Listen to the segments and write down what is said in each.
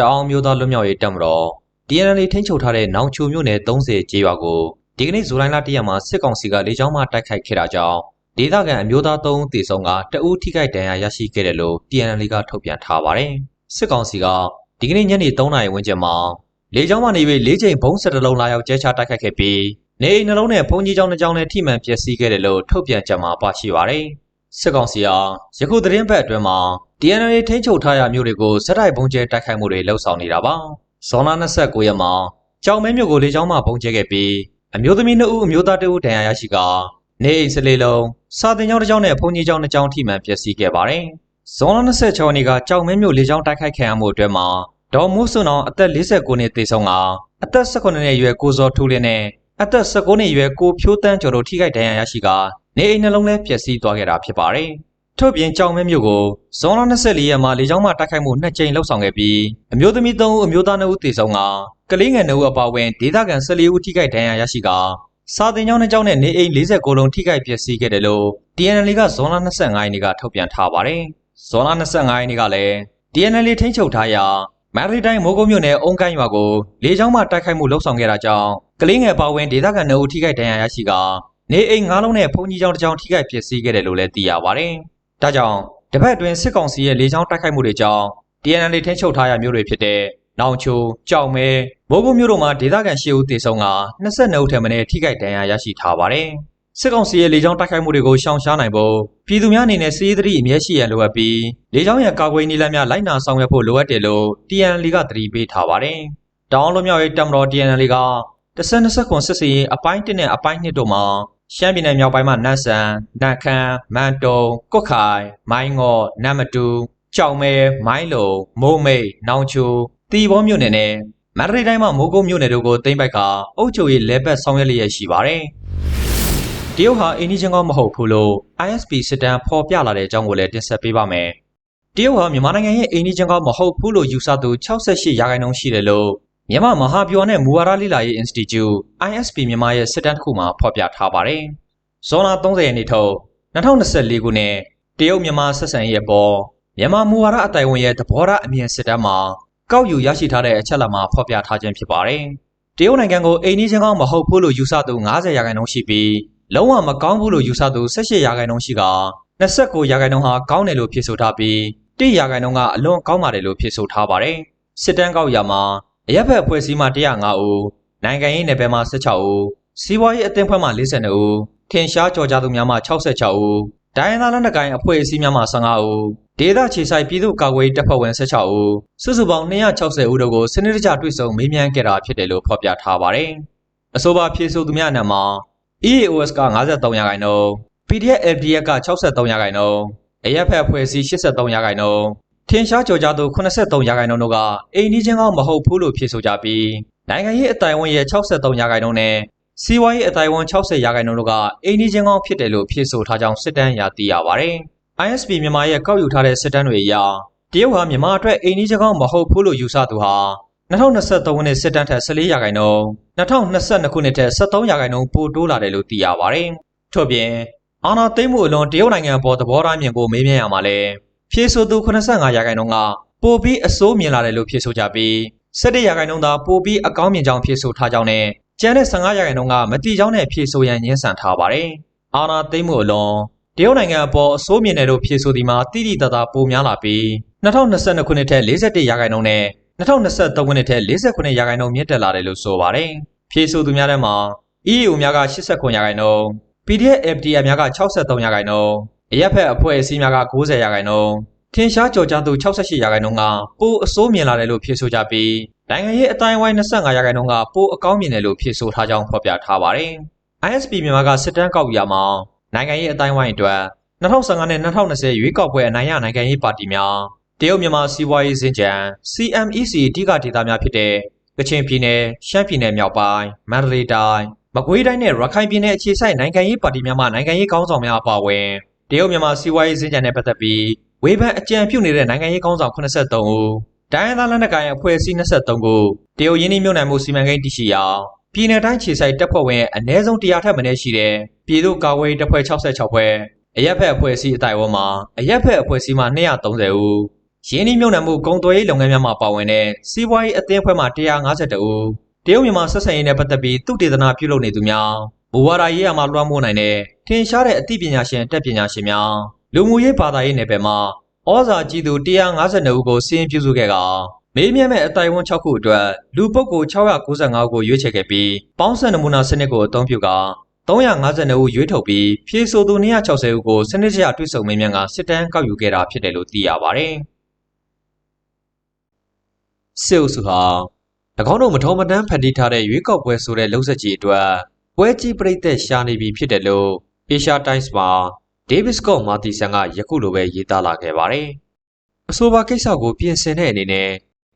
တအောင်မျိုးသားလွတ်မြောက်ရေးတပ်မတော် TNL ထိန်းချုပ်ထားတဲ့နောင်ချိုမြို့နယ်30ကျေးရွာကိုဒီကနေ့ဇူလိုင်လ1ရက်မှာစစ်ကောင်စီကလေကြောင်းမှတိုက်ခိုက်ခဲ့တာကြောင့်ဒေသခံအမျိုးသား3ဦးသေဆုံးကတဦးထိခိုက်ဒဏ်ရာရရှိခဲ့တယ်လို့ TNL ကထုတ်ပြန်ထားပါတယ်။စစ်ကောင်စီကဒီကနေ့ညနေ3နာရီဝန်းကျင်မှာလေကြောင်းမှနေပြီး၄ချိန်ဘုံး၁၁လုံးလာရောက်ကျဲချတိုက်ခိုက်ခဲ့ပြီးနေအိမ်နှလုံးနဲ့ဘုံကြီးကျောင်းတစ်ကျောင်းနဲ့ထိမှန်ပျက်စီးခဲ့တယ်လို့ထုတ်ပြန်ကြမှာပါရှိပါတယ်။စစ်ကောင်စီဟာယခုသတင်းပတ်အတွင်းမှာ TNL ထိန်းချုပ်ထားရမျိုးတွေကိုစက်တိုက်ဘုံကျဲတိုက်ခိုက်မှုတွေလှုပ်ဆောင်နေတာပါ။ဇွန်လ29ရက်မှာကြောင်မဲမြို့ကိုလေကြောင်းမှဘုံကျဲခဲ့ပြီးအမျိုးသမီး2ဦးအမျိုးသား2ဦးဒဏ်ရာရရှိကာနေအိမ်စလေးလုံးစာတင်ကျောင်းတစ်ကျောင်းနဲ့ဘုံကြီးကျောင်းတစ်ကျောင်းထိမှန်ပျက်စီးခဲ့ပါတယ်။ဇွန်လ26ရက်နေ့ကကြောင်မဲမြို့လေကြောင်းတိုက်ခိုက်ခံရမှုအတွင်းမှာဒေါ်မိုးစွန်းအောင်အသက်49နှစ်သေဆုံးကအသက်18နှစ်အရွယ်ကိုစောထူးလင်းနဲ့အသက်19နှစ်အရွယ်ကိုဖြိုးတန်းကျော်တို့ထိခိုက်ဒဏ်ရာရရှိကနေအိမ်နှလုံးလည်းပျက်စီးသွားခဲ့တာဖြစ်ပါတယ်။ ထို့ပြင်ကြောင်မဲမြို့ကိုဇွန်လ24ရက်မှာလေကြောင်းမှတိုက်ခိုက်မှုနှစ်ကြိမ်လှုပ်ဆောင်ခဲ့ပြီးအမျိုးသမီး3ဦးအမျိုးသား2ဦးသေဆုံးကကလေးငယ်2ဦးအပါအဝင်ဒေသခံ14ဦးထိခိုက်ဒဏ်ရာရရှိကစာတင်ကျောင်းတစ်ကျောင်းနဲ့နေအိမ်49လုံးထိခိုက်ပျက်စီးခဲ့တယ်လို့ TNL ကဇွန်လ25ရက်နေ့ကထုတ်ပြန်ထားပါတယ်။ဇွန်လ25ရက်နေ့ကလည်း TNL ထိန်းချုပ်ထားရာမန္တလေးတိုင်းမိုးကုတ်မြို့နယ်အုံကိုင်းရွာကိုလေကြောင်းမှတိုက်ခိုက်မှုလှုပ်ဆောင်ခဲ့တာကြောင့်ကလေးငယ်ပါဝင်ဒေသခံ2ဦးထိခိုက်ဒဏ်ရာရရှိကနေအိမ်9လုံးနဲ့ဖုန်ကြီးကျောင်းတစ်ကျောင်းထိခိုက်ပျက်စီးခဲ့တယ်လို့လည်းသိရပါတယ်။ ဒါကြောင့်တပတ်အတွင်းစစ်ကောင်စီရဲ့လေကြောင်းတိုက်ခိုက်မှုတွေကြောင့် TNL ထိန်းချုပ်ထားရမျိုးတွေဖြစ်တဲ့နောင်ချိုကြောက်မဲမိုးကုတ်မြို့တို့မှာဒေသခံ10ဦးသေဆုံးက22ဦးထက်မနည်းထိခိုက်ဒဏ်ရာရရှိထားပါတယ်။စစ်ကောင်စီရဲ့လေကြောင်းတိုက်ခိုက်မှုတွေကိုရှောင်ရှားနိုင်ဖို့ပြည်သူများအနေနဲ့စီးရီးသတိအမြဲရှိရန်လိုအပ်ပြီးလေကြောင်းရန်ကာကွယ်နည်းလမ်းများလိုက်နာဆောင်ရွက်ဖို့လိုအပ်တယ်လို့ TNL ကသတိပေးထားပါတယ်။တောင်လုံးမြောက်ရေးတပ်မတော် TNL က1029စစ်စီရင်အပိုင်း1နဲ့အပိုင်း2တို့မှာ ရှမ်းပြည်နယ်မြောက်ပိုင်းမှာနတ်ဆန်၊နတ်ခမ်း၊မန်တုံ၊ကွတ်ခိုင်၊မိုင်းငေါ်၊နတ်မတူ၊ကြောင်မဲ၊မိုင်းလုံ၊မိုးမိတ်၊နောင်ချို၊တီဘောမြို့နယ်နဲ့မန္တလေးတိုင်းမှာမိုးကုတ်မြို့နယ်တို့ကိုသိမ်းပိုက်ကအုပ်ချုပ်ရေးလဲပတ်ဆောင်ရွက်လျက်ရှိပါတယ်။တရုတ်ဟာအိန္ဒိချင်းကောမဟုတ်ဘူးလို့ ISP စစ်တမ်းဖော်ပြလာတဲ့အကြောင်းကိုလည်းတင်ဆက်ပေးပါမယ်။တရုတ်ဟာမြန်မာနိုင်ငံရဲ့အိန္ဒိချင်းကောမဟုတ်ဘူးလို့ယူဆသူ68ရာခိုင်နှုန်းရှိတယ်လို့ မြန်မာမဟာဗျူဟာနဲ့မူဝါဒလေ့လာရေး Institute ISP မြန်မာရဲ့စစ်တမ်းတစ်ခုမှာဖော်ပြထားပါတယ်။ဇွန်လ30ရက်နေ့ထုတ်2024ခုနှစ်တရုတ်မြန်မာဆက်ဆံရေးအပေါ်မြန်မာမူဝါဒအတိုင်ဝန်ရဲ့သဘောထားအမြင်စစ်တမ်းမှာကောက်ယူရရှိထားတဲ့အချက်အလက်မှာဖော်ပြထားခြင်းဖြစ်ပါတယ်။တရုတ်နိုင်ငံကိုအိန္ဒိချင်းကောင်းမဟုတ်ဘူးလို့ယူဆသူ90ရာခိုင်နှုန်းရှိပြီးလုံးဝမကောင်းဘူးလို့ယူဆသူ18ရာခိုင်နှုန်းရှိက29ရာခိုင်နှုန်းဟာကောင်းတယ်လို့ဖြေဆိုထားပြီး1ရာခိုင်နှုန်းကအလွန်ကောင်းပါတယ်လို့ဖြေဆိုထားပါတယ်။စစ်တမ်းကောက်ရမှာ အရက်ဖက်အဖွဲ့အစည်းမှ105ဦးနိုင်ငံရေးနယ်ပယ်မှ16ဦးစီးပွားရေးအသင်းဖွဲ့မှ42ဦးထင်ရှားကြော်ကြားသူများမှ66ဦးဒိုင်းနာလက်နက်ကိုင်အဖွဲ့အစည်းများမှ15ဦးဒေသခြေဆိုင်ပြည်သူ့ကာကွယ်တပ်ဖွဲ့ဝင်16ဦးစုစုပေါင်း260ဦးတို့ကိုစနစ်တကျတွေ့ဆုံမေးမြန်းခဲ့တာဖြစ်တယ်လို့ဖော်ပြထားပါတယ်။အဆိုပါဖြေဆိုသူများအနက်မှာ EAOS က53ရာခိုင်နှုန်း PDF LDF က63ရာခိုင်နှုန်းအရက်ဖက်အဖွဲ့အစည်း83ရာခိုင်နှုန်း ထင်ရှားကြော်ကြားသူ83ရာခိုင်နှုန်းတို့ကအိန္ဒိချင်းကောင်းမဟုတ်ဘူးလို့ဖြေဆိုကြပြီးနိုင်ငံရေးအတိုင်ဝန်ရဲ့63ရာခိုင်နှုန်းနဲ့စီးပွားရေးအတိုင်ဝန်60ရာခိုင်နှုန်းတို့ကအိန္ဒိချင်းကောင်းဖြစ်တယ်လို့ဖြေဆိုထားကြောင်းစစ်တမ်းရသိရပါတယ်။ ISP မြန်မာရဲ့ကောက်ယူထားတဲ့စစ်တမ်းတွေအရတရုတ်ဟာမြန်မာအတွက်အိန္ဒိချင်းကောင်းမဟုတ်ဘူးလို့ယူဆသူဟာ2023ခုနှစ်စစ်တမ်းထက်14ရာခိုင်နှုန်း2022ခုနှစ်ထက်73ရာခိုင်နှုန်းပိုတိုးလာတယ်လို့သိရပါတယ်။ထို့ပြင်အာနာသိမ့်မှုအလွန်တရုတ်နိုင်ငံပေါ်သဘောထားမြင်ကိုမေးမြန်းရမှာလဲ ဖြေဆိုသူ85ရာခိုင်နှုန်းကပိုပြီးအစိုးမြင်လာတယ်လို့ဖြေဆိုကြပြီး17ရာခိုင်နှုန်းသာပိုပြီးအကောင်းမြင်ကြောင်းဖြေဆိုထားကြောင်းနဲ့ကျန်တဲ့15ရာခိုင်နှုန်းကမတိကြောင်းနဲ့ဖြေဆိုရန်ညှင်းဆန်ထားပါတယ်။အာနာသိမ့်မှုအလွန်တရုတ်နိုင်ငံအပေါ်အစိုးမြင်တယ်လို့ဖြေဆိုသည်မှာတိတိတသားပိုများလာပြီး2022ခုနှစ်ထက်41ရာခိုင်နှုန်းနဲ့2023ခုနှစ်ထက်49ရာခိုင်နှုန်းမြင့်တက်လာတယ်လို့ဆိုပါတယ်။ဖြေဆိုသူများထဲမှာ EU များက89ရာခိုင်နှုန်း PDF FDR များက63ရာခိုင်နှုန်း အရက်ဖက်အဖွဲ့အစည်းများက90ရာခိုင်နှုန်းထင်ရှားကြော်ကြားသူ68ရာခိုင်နှုန်းကပိုအစိုးမြင်လာတယ်လို့ဖြေဆိုကြပြီးနိုင်ငံရေးအတိုင်းဝိုင်း25ရာခိုင်နှုန်းကပိုအကောင်းမြင်တယ်လို့ဖြေဆိုထားကြောင်းဖော်ပြထားပါတယ်။ ISP မြန်မာကစစ်တမ်းကောက်ယူရမှာနိုင်ငံရေးအတိုင်းဝိုင်းအတွက်2015နဲ့2020ရွေးကောက်ပွဲအနိုင်ရနိုင်ငံရေးပါတီများတရုတ်မြန်မာစီးပွားရေးစင်ကြံ CMEC အဓိကဒေသများဖြစ်တဲ့ကချင်ပြည်နယ်၊ရှမ်းပြည်နယ်မြောက်ပိုင်း၊မန္တလေးတိုင်း၊မကွေးတိုင်းနဲ့ရခိုင်ပြည်နယ်အခြေစိုက်နိုင်ငံရေးပါတီများမှနိုင်ငံရေးခေါင်းဆောင်များအပါအဝင် တရုတ်မြန်မာစီးပွားရေးစင်ကြံနဲ့ပတ်သက်ပြီးဝေဖန်အကြံပြုနေတဲ့နိုင်ငံရေးခေါင်းဆောင်83ဦးတိုင်းရင်းသားလက်နက်ကိုင်အဖွဲ့အစည်း23ခုတရုတ်ရင်းနှီးမြှုပ်နှံမှုစီမံကိန်းတရှိရာပြည်내တိုင်းခြေဆိုင်တပ်ဖွဲ့ဝင်အနည်းဆုံး100ထက်မနည်းရှိတဲ့ပြည်သူ့ကာကွယ်ရေးတပ်ဖွဲ့66ဖွဲ့အရက်ဖက်အဖွဲ့အစည်းအတိုင်ဝန်းမှာအရက်ဖက်အဖွဲ့အစည်းမှ230ဦးရင်းနှီးမြှုပ်နှံမှုကုန်သွယ်ရေးလုပ်ငန်းများမှာပါဝင်တဲ့စီးပွားရေးအသင်းအဖွဲ့မှ152ဦးတရုတ်မြန်မာဆက်ဆံရေးနဲ့ပတ်သက်ပြီးသူတေသနာပြုလုပ်နေသူများ မူဝါဒရေးရာမှာလွှမ်းမိုးနိုင်တဲ့ထင်ရှားတဲ့အသိပညာရှင်တက်ပညာရှင်များလူမှုရေးဘာသာရေးနယ်ပယ်မှာဩဇာကြီးသူ152ဦးကိုစီးရင်ပြုစုခဲ့ကမေးမြန်းမဲ့အတိုင်ဝန်6ခုအတွက်လူပုဂ္ဂိုလ်695ဦးကိုရွေးချယ်ခဲ့ပြီးပေါင်းစံနမူနာစနစ်ကိုအသုံးပြုကာ352ဦးရွေးထုတ်ပြီးဖြည့်ဆိုသူ260ဦးကိုစနစ်တကျတွိတ်ဆုံမေးမြန်းကစစ်တမ်းကောက်ယူခဲ့တာဖြစ်တယ်လို့သိရပါတယ်။စစ်အုပ်စုဟာ၎င်းတို့မထုံမတန်းဖန်တီးထားတဲ့ရွေးကောက်ပွဲဆိုတဲ့လှုပ်ဆက်ကြီးအတွက် ပွဲကြီးပြိသက်ရှာနေပြီဖြစ်တယ်လို့ Asia Times မှာ David Scott Matheson ကယခုလိုပဲရေးသားလာခဲ့ပါတယ်။အဆိုပါကိစ္စကိုပြင်ဆင်တဲ့အနေနဲ့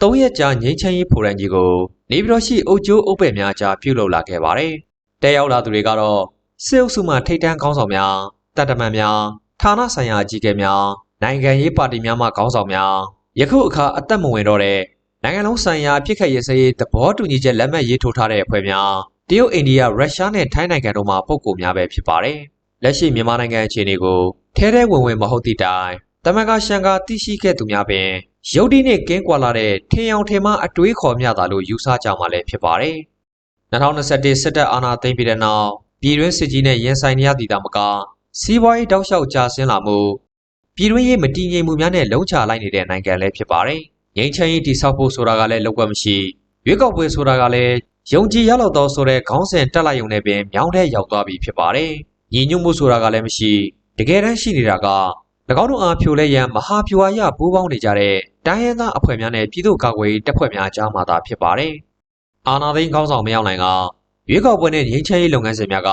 ၃ရက်ကြာငြိမ်းချမ်းရေးဖိုရမ်ကြီးကိုနေပြည်တော်ရှိအုပ်ကျိုးအုပ်ပဲ့များကြားပြုလုပ်လာခဲ့ပါတယ်။တက်ရောက်လာသူတွေကတော့စစ်အုပ်စုမှထိတ်တန်းခေါင်းဆောင်များတပ်တမန်များဌာနဆိုင်ရာအကြီးအကဲများနိုင်ငံရေးပါတီများမှခေါင်းဆောင်များယခုအခါအသက်မဝင်တော့တဲ့နိုင်ငံလုံးဆိုင်ရာပြစ်ခတ်ရေးစရေးသဘောတူညီချက်လက်မှတ်ရေးထိုးထားတဲ့အဖွဲ့များ တရုတ်အိန္ဒိယရုရှားနဲ့ထိုင်းနိုင်ငံတို့မှပုံကိုများပဲဖြစ်ပါတယ်။လက်ရှိမြန်မာနိုင်ငံအခြေအနေကိုထဲထဲဝင်ဝင်မဟုတ်သည့်တိုင်တမန်ကရှန်ကသိရှိခဲ့သူများပင်ရုတ်တိနဲ့ကင်းကွာလာတဲ့ထင်အောင်ထင်မှအတွေးခေါ်မြတာလို့ယူဆကြမှာလည်းဖြစ်ပါတယ်။2021စစ်တပ်အာဏာသိမ်းပြီးတဲ့နောက်ပြည်တွင်းစစ်ကြီးနဲ့ရင်ဆိုင်နေရသည်သာမကစီးပွားရေးတောက်လျှောက်ကျဆင်းလာမှုပြည်တွင်းရေးမတည်ငြိမ်မှုများနဲ့လုံးချလိုက်နေတဲ့နိုင်ငံလည်းဖြစ်ပါတယ်။ငြိမ်းချမ်းရေးတည်ဆောက်ဖို့ဆိုတာကလည်းလောက်ွက်မရှိရွေးကောက်ပွဲဆိုတာကလည်း ယုံကြည်ရလောက်သောဆိုတဲ့ခေါင်းစဉ်တက်လိုက်ုံနဲ့ပင်မြောင်းတဲ့ရောက်သွားပြီဖြစ်ပါတယ်။ညီညွတ်မှုဆိုတာကလည်းမရှိတကယ်တမ်းရှိနေတာက၎င်းတို့အားဖြိုလဲရန်မဟာဖြူအရပူးပေါင်းနေကြတဲ့တိုင်းရင်းသားအဖွဲ့များနဲ့ပြည်သူ့ကာကွယ်ရေးတပ်ဖွဲ့များကြားမှသာဖြစ်ပါတယ်။အာနာသိန်းကောင်းဆောင်မရောက်နိုင်ကရွေးကောက်ပွဲနဲ့ငြိမ်းချမ်းရေးလုပ်ငန်းစဉ်များက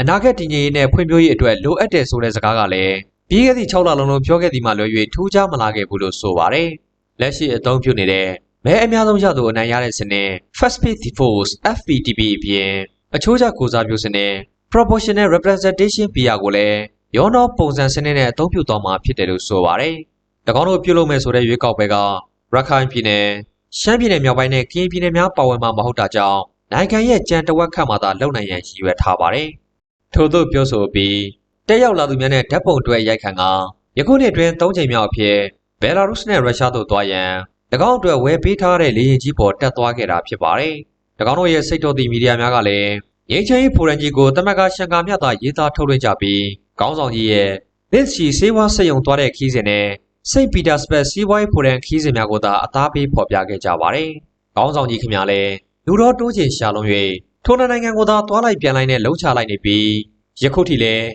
အနာဂတ်တည်ငြိမ်ရေးနဲ့ဖွံ့ဖြိုးရေးအတွက်လိုအပ်တဲ့ဆိုတဲ့စကားကလည်းပြီးခဲ့သည့်6လလုံးလုံးပြောခဲ့သည်မှလွယ်၍ထူးခြားမလာခဲ့ဘူးလို့ဆိုပါတယ်။လက်ရှိအသုံးပြုနေတဲ့ မဲအများဆုံးရသူအနိုင်ရတဲ့စနစ် First Page Default FPTP အပြင်အချိုးကျကိုစားပြုစနစ် Proportional Representation PR ကိုလည်းရောနောပုံစံစနစ်နဲ့အသုံးပြုသွားမှာဖြစ်တယ်လို့ဆိုပါတယ်။၎င်းတို့ပြုလုပ်မယ်ဆိုတဲ့ရွေးကောက်ပွဲကရခိုင်ပြည်နယ်ရှမ်းပြည်နယ်မြောက်ပိုင်းနဲ့ကရင်ပြည်နယ်များပါဝင်မှာမဟုတ်တာကြောင့်နိုင်ငံရဲ့ကြံတဝက်ခန့်မှသာလုံနိုင်ရန်ရည်ရွယ်ထားပါတယ်။ထို့သို့ပြောဆိုပြီးတက်ရောက်လာသူများနဲ့ဓာတ်ပုံတွဲရိုက်ခံကယခုနှစ်တွင်၃ချိန်မြောက်အဖြစ်ဘယ်လာရုစ်နဲ့ရုရှားတို့သွားရန်၎ င်းအတွက်ဝယ်ပေးထားတဲ့လေယာဉ်ကြီးပေါ်တက်သွားခဲ့တာဖြစ်ပါတယ်။၎င်းတို့ရဲ့စိတ်တော်သည့်မီဒီယာများကလည်းငင်းချင်းဖိုရန်ကြီးကိုတမက်ကရှန်ကာမြတ်သာရေးသားထုတ်လွှင့်ကြပြီးခေါင်းဆောင်ကြီးရဲ့လစ်ချီစေဝါစက်ယုံသွားတဲ့ခီးစဉ်နဲ့စိတ်ပီတာစပက်စီးပွားရေးဖိုရန်ခီးစဉ်များကိုသာအသားပေးဖော်ပြခဲ့ကြပါတယ်။ခေါင်းဆောင်ကြီးခင်ဗျာလည်းလူတော်တိုးချင်ရှာလုံး၍ထိုနိုင်ငံကိုသာသွားလိုက်ပြန်လိုက်နဲ့လှုပ်ချလိုက်နေပြီးယခုထိလည်း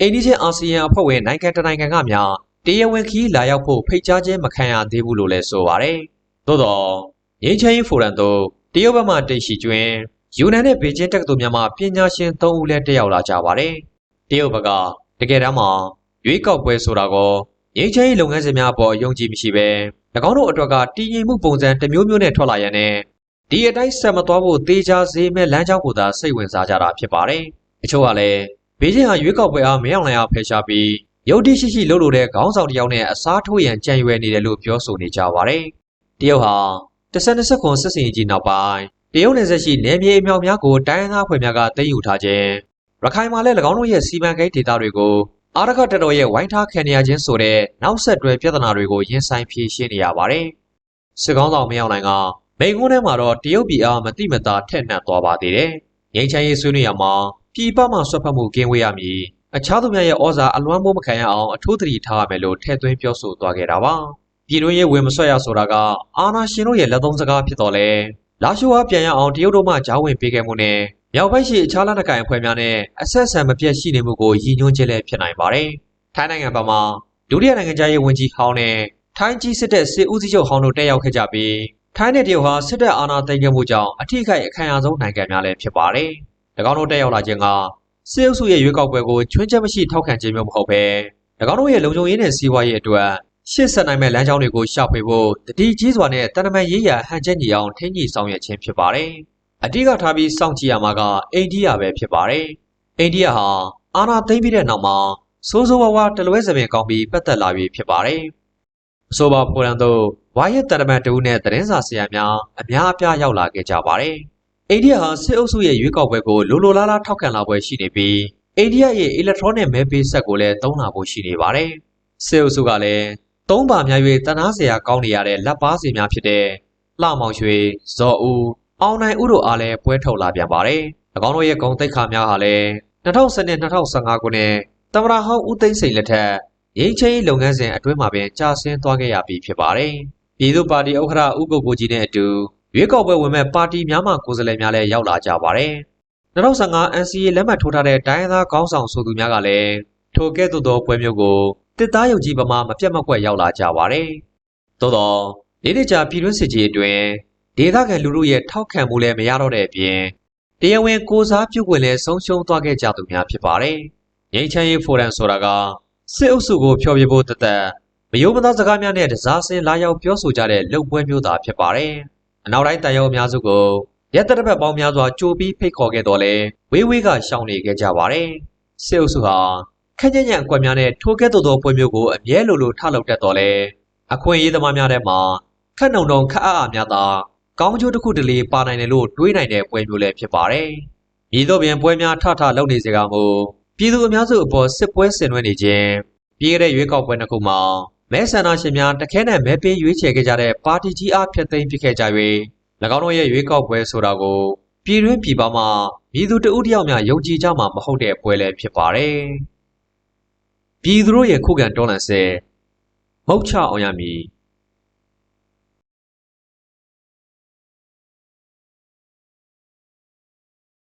အိန္ဒိယအာဆီယံအဖွဲ့ဝင်နိုင်ငံတနိုင်ငံကများ တရားဝင်ခီးလာရောက်ဖို့ဖိတ်ကြားခြင်းမခံရသေးဘူးလို့လည်းဆိုပါတယ်။သို့တော့ငင်းချင်းဖိုရန်တို့တရုတ်ဘက်မှတိတ်ရှိကျွင်းယူနန်နဲ့ဘေကျင်းတက္ကသိုလ်များမှပညာရှင်၃ဦးလည်းတက်ရောက်လာကြပါတယ်။တရုတ်ဘက်ကတကယ်တမ်းမှာရွေးကောက်ပွဲဆိုတာကိုငင်းချင်းလုပ်ငန်းစဉ်များအပေါ်ယုံကြည်မရှိပဲ၎င်းတို့အတွက်ကတည်ငြိမ်မှုပုံစံတစ်မျိုးမျိုးနဲ့ထွက်လာရန်နဲ့ဒီအတိုင်းဆက်မသွားဖို့တေချာစေမဲ့လမ်းကြောင်းကိုသာစိတ်ဝင်စားကြတာဖြစ်ပါတယ်။အချို့ကလည်းဘေကျင်းဟာရွေးကောက်ပွဲအားမရောက်နိုင်အောင်ဖယ်ရှားပြီး ရုတ်တိရှိရှိလှုပ်လို့တဲ့ခေါင်းဆောင်တစ်ယောက်နဲ့အစားထိုးရန်ကြံရွယ်နေတယ်လို့ပြောဆိုနေကြပါတယ်။တရုတ်ဟာတစ်ဆက်နှစ်ဆက်ခွန်စစ်စင်ကြီးနောက်ပိုင်းတရုတ်နယ်စပ်ရှိနယ်မြေအမြောက်များကိုတိုင်းသားဖွဲ့များကသိမ်းယူထားခြင်းရခိုင်မှာလည်း၎င်းတို့ရဲ့စီမံကိန်းဒေသတွေကိုအာရခတတော်ရဲ့ဝိုင်းထားခံရခြင်းဆိုတဲ့နောက်ဆက်တွဲပြဿနာတွေကိုရင်ဆိုင်ဖြေရှင်းနေရပါတယ်။စစ်ကောင်းဆောင်မရောက်နိုင်ကမိန်ကုန်းထဲမှာတော့တရုတ်ပြည်အားမတိမတာထက်နှံ့သွားပါသေးတယ်။ငိမ့်ချမ်းရေးဆွေးနွေးရမှာပြည်ပမှဆွတ်ဖက်မှုကင်းဝေးရမည်။ အခြားသူများရဲ့ဩဇာအလွမ်းမိုးမခံရအောင်အထူးသတိထားရမယ်လို့ထည့်သွင်းပြောဆိုသွားခဲ့တာပါ။ပြည်တွင်းရေးဝင်မဆွတ်ရဆိုတာကအာနာရှင်တို့ရဲ့လက်သုံးစကားဖြစ်တော်လဲလာရှိုးအားပြန်ရအောင်တရုတ်တို့မှဂျားဝင်ပေးခဲ့မှုနဲ့မြောက်ဘက်ရှိအခြားလက်နက်ကိုင်အဖွဲ့များနဲ့အဆက်ဆံမပြတ်ရှိနေမှုကိုရည်ညွှန်းခြင်းလည်းဖြစ်နိုင်ပါတယ်။ထိုင်းနိုင်ငံဘက်မှာဒုတိယနိုင်ငံသားရေးဝန်ကြီးဟောင်းနဲ့ထိုင်းကြီးစစ်တပ်စစ်ဦးစီးချုပ်ဟောင်းတို့တက်ရောက်ခဲ့ကြပြီးထိုင်းနဲ့တရုတ်ဟာစစ်တပ်အာဏာသိမ်းခဲ့မှုကြောင့်အထိခိုက်အခမ်းအနားဆုံးနိုင်ငံများလည်းဖြစ်ပါတယ်။၎င်းတို့တက်ရောက်လာခြင်းက စစ်အုပ်စုရဲ့ရွေးကောက်ပွဲကိုချွင်းချက်မရှိထောက်ခံခြင်းမျိုးမဟုတ်ဘဲ၎င်းတို့ရဲ့လုံခြုံရေးနဲ့စီးပွားရေးအတွက်ရှေ့ဆက်နိုင်မဲ့လမ်းကြောင်းတွေကိုရှာဖွေဖို့တတိကြီးစွာနဲ့တန်တမန်ရေးရာဟန်ချက်ညီအောင်ထိန်းညှိဆောင်ရွက်ခြင်းဖြစ်ပါတယ်။အတိကထားပြီးစောင့်ကြည့်ရမှာကအိန္ဒိယပဲဖြစ်ပါတယ်။အိန္ဒိယဟာအာဏာသိမ်းပြီးတဲ့နောက်မှာစိုးစိုးဝါးဝါတလွဲစပင်ကောင်းပြီးပတ်သက်လာပြီးဖြစ်ပါတယ်။အဆိုပါဖိုရန်တို့ဝါရက်တရမန်တူနဲ့သတင်းစာဆရာများအများအပြားရောက်လာခဲ့ကြပါတယ်။ အိန္ဒိယဟာစစ်အုပ်စုရဲ့ရွေးကောက်ပွဲကိုလိုလိုလားလားထောက်ခံလာပွဲရှိနေပြီးအိန္ဒိယရဲ့ electronic မဲပေးဆက်ကိုလည်းသုံးလာဖို့ရှိနေပါတယ်။စစ်အုပ်စုကလည်းသုံးပါများ၍တနာစရာကောင်းနေရတဲ့လက်ပါစီများဖြစ်တဲ့လှမောင်ရွှေဇော်ဦးအောင်နိုင်ဦးတို့အားလည်းပွဲထုတ်လာပြန်ပါတယ်။၎င်းတို့ရဲ့ဂုံတိတ်ခါများဟာလည်း2010-2015ခုနှစ်တမရဟောင်းဦးသိန်းစိန်လက်ထက်ရင်းချင်းလုပ်ငန်းစဉ်အတွင်းမှာပင်ကြာဆင်းသွားခဲ့ရပြီဖြစ်ပါတယ်။ပြည်သူ့ပါတီဥက္ကဋ္ဌဦးကိုကိုကြီးနဲ့အတူ ရွေးကောက်ပွဲဝင်မဲ့ပါတီများမှကိုယ်စားလှယ်များလည်းရောက်လာကြပါတယ်။2015 NCA လက်မှတ်ထိုးထားတဲ့တိုင်းသားခေါင်းဆောင်ဆိုသူများကလည်းထိုကဲ့သို့သောပွဲမျိုးကိုတစ်သားရုပ်ကြီးပမာမပြတ်မကွက်ရောက်လာကြပါတယ်။သို့တော့လေးနှစ်ကြာပြည်တွင်းစစ်ကြီးအတွင်းဒေသခံလူထုရဲ့ထောက်ခံမှုလည်းမရတော့တဲ့အပြင်တရားဝင်ကိုစားပြုတ်ွယ်လည်းဆုံးရှုံးသွားခဲ့ကြသူများဖြစ်ပါတယ်။ငြိမ်းချမ်းရေးဖိုရမ်ဆိုတာကစစ်အုပ်စုကိုဖျော်ဖြေဖို့တသက်မယိုးမသားစကားများနဲ့တစားစင်းလာရောက်ပြောဆိုကြတဲ့လုပ်ပွဲမျိုးသာဖြစ်ပါတယ်။ အနောက်တိုင်းတန်ရုံအများစုကိုရက်တရပတ်ပေါင်းများစွာကြိုပြီးဖိတ်ခေါ်ခဲ့တော်လဲဝေးဝေးကရှောင်နေခဲ့ကြပါတယ်။စစ်အုပ်စုဟာခက်ညံ့ညံ့အကွက်များနဲ့ထိုကဲ့သို့သောပွဲမျိုးကိုအမြဲလိုလိုထလုပ်တတ်တော်လဲအခွင့်အရေးသမားများထဲမှာခက်နှုံတုံခက်အားအားများသာကောင်းကျိုးတစ်ခုတလေပါနိုင်တယ်လို့တွေးနိုင်တဲ့ပွဲမျိုးလည်းဖြစ်ပါတယ်။ဤသို့ပင်ပွဲများထထလုပ်နေစေကမူပြည်သူအများစုအပေါ်စစ်ပွဲဆင်နွှဲနေခြင်းပြီးခဲ့တဲ့ရွေးကောက်ပွဲတစ်ခုမှာ မဲဆန္ဒရှင်များတခဲနဲ့မဲပေးရွေးချယ်ခဲ့ကြတဲ့ပါတီကြီးအားဖျက်သိမ်းပစ်ခဲ့ကြ၍၎င်းတို့ရဲ့ရွေးကောက်ပွဲဆိုတာကိုပြည်တွင်းပြည်ပမှပြည်သူတဦးတယောက်များယုံကြည်ကြမှာမဟုတ်တဲ့ပွဲလည်းဖြစ်ပါတယ်။ပြည်သူတို့ရဲ့ခုခံတော်လှန်ဆဲမုတ်ချအောင်ရမည်